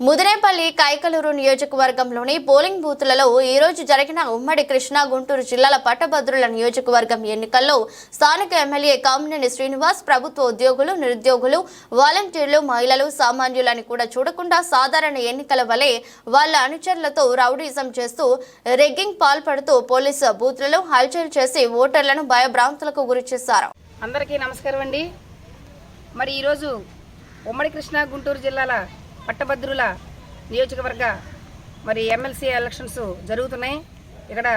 ముదినేపల్లి కైకలూరు నియోజకవర్గంలోని పోలింగ్ బూత్లలో ఈ రోజు జరిగిన ఉమ్మడి కృష్ణా గుంటూరు జిల్లాల పట్టభద్రుల నియోజకవర్గం ఎన్నికల్లో స్థానిక ఎమ్మెల్యే కామినేని శ్రీనివాస్ ప్రభుత్వ ఉద్యోగులు నిరుద్యోగులు వాలంటీర్లు మహిళలు సామాన్యులని కూడా చూడకుండా సాధారణ ఎన్నికల వలె వాళ్ళ అనుచరులతో రౌడీజం చేస్తూ రెగ్గింగ్ పాల్పడుతూ పోలీసు బూత్లలో హల్చల్ చేసి ఓటర్లను భయభ్రాంతులకు గురిచేశారు అందరికీ నమస్కారం అండి. మరి ఈరోజు ఉమ్మడి కృష్ణా గుంటూరు జిల్లాల పట్టభద్రుల నియోజకవర్గ మరి ఎమ్మెల్సీ ఎలక్షన్స్ జరుగుతున్నాయి. ఇక్కడ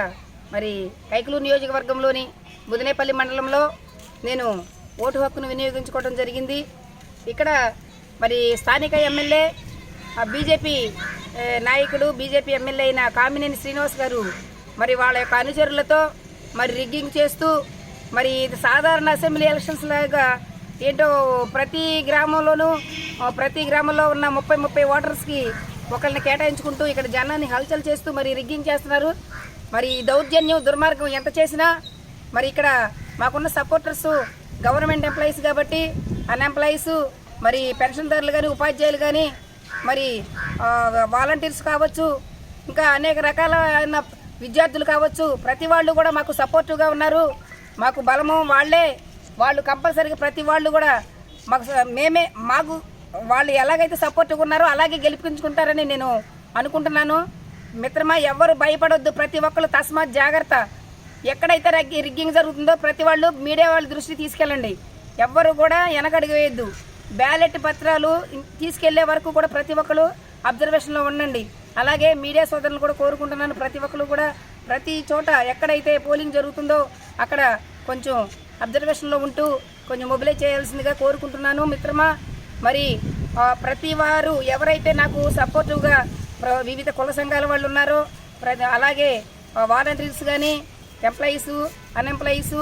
మరి కైకలూరు నియోజకవర్గంలోని బుదినేపల్లి మండలంలో నేను ఓటు హక్కును వినియోగించుకోవడం జరిగింది. ఇక్కడ మరి స్థానిక ఎమ్మెల్యే ఆ బీజేపీ నాయకుడు బీజేపీ ఎమ్మెల్యే అయిన కామినేని శ్రీనివాస్ గారు మరి వాళ్ళ యొక్క అనుచరులతో మరి రిగ్గింగ్ చేస్తూ మరి ఇది సాధారణ అసెంబ్లీ ఎలక్షన్స్ లాగా ఏంటో ప్రతి గ్రామంలోనూ ప్రతి గ్రామంలో ఉన్న ముప్పై ముప్పై ఓటర్స్కి ఒకరిని కేటాయించుకుంటూ ఇక్కడ జనాన్ని హల్చల్ చేస్తూ మరి రిగ్గింగ్ చేస్తున్నారు. మరి ఈ దౌర్జన్యం దుర్మార్గం ఎంత చేసినా మరి ఇక్కడ మాకున్న సపోర్టర్స్ గవర్నమెంట్ ఎంప్లాయీస్ కాబట్టి అన్ఎంప్లాయీస్ మరి పెన్షన్దారులు కానీ ఉపాధ్యాయులు కానీ మరి వాలంటీర్స్ కావచ్చు ఇంకా అనేక రకాలైన విద్యార్థులు కావచ్చు ప్రతి వాళ్ళు కూడా మాకు సపోర్టివ్గా ఉన్నారు. మాకు బలము వాళ్ళే. వాళ్ళు కంపల్సరీగా ప్రతి వాళ్ళు కూడా మాకు మేమే మాకు వాళ్ళు ఎలాగైతే సపోర్ట్గా ఉన్నారో అలాగే గెలిపించుకుంటారని నేను అనుకుంటున్నాను. మిత్రమా ఎవరు భయపడొద్దు. ప్రతి ఒక్కరు తస్మాత్ జాగ్రత్త. ఎక్కడైతే రగ్గి రిగ్గింగ్ జరుగుతుందో ప్రతి వాళ్ళు మీడియా వాళ్ళ దృష్టి తీసుకెళ్ళండి. ఎవ్వరు కూడా వెనకడుగు వేయద్దు. బ్యాలెట్ పత్రాలు తీసుకెళ్ళే వరకు కూడా ప్రతి ఒక్కరు అబ్జర్వేషన్లో ఉండండి. అలాగే మీడియా సోదరులు కూడా కోరుకుంటున్నాను. ప్రతి ఒక్కరు కూడా ప్రతి చోట ఎక్కడైతే పోలింగ్ జరుగుతుందో అక్కడ కొంచెం అబ్జర్వేషన్లో ఉంటూ కొంచెం మొబిలైజ్ చేయాల్సిందిగా కోరుకుంటున్నాను. మిత్రమా మరి ప్రతి వారు ఎవరైతే నాకు సపోర్టివ్గా ప్ర- వివిధ కుల సంఘాల వాళ్ళు ఉన్నారో అలాగే వాలంటీర్స్ కానీ ఎంప్లాయీస్ అన్ఎంప్లాయీస్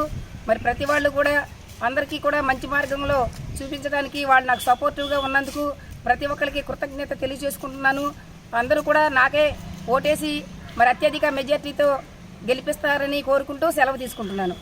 మరి ప్రతి వాళ్ళు కూడా అందరికీ కూడా మంచి మార్గంలో చూపించడానికి వాళ్ళు నాకు సపోర్టివ్గా ఉన్నందుకు ప్రతి ఒక్కరికి కృతజ్ఞత తెలియజేసుకుంటున్నాను. అందరూ కూడా నాకే ఓటేసి మరి అత్యధిక మెజార్టీతో గెలిపిస్తారని కోరుకుంటూ సెలవు తీసుకుంటున్నాను.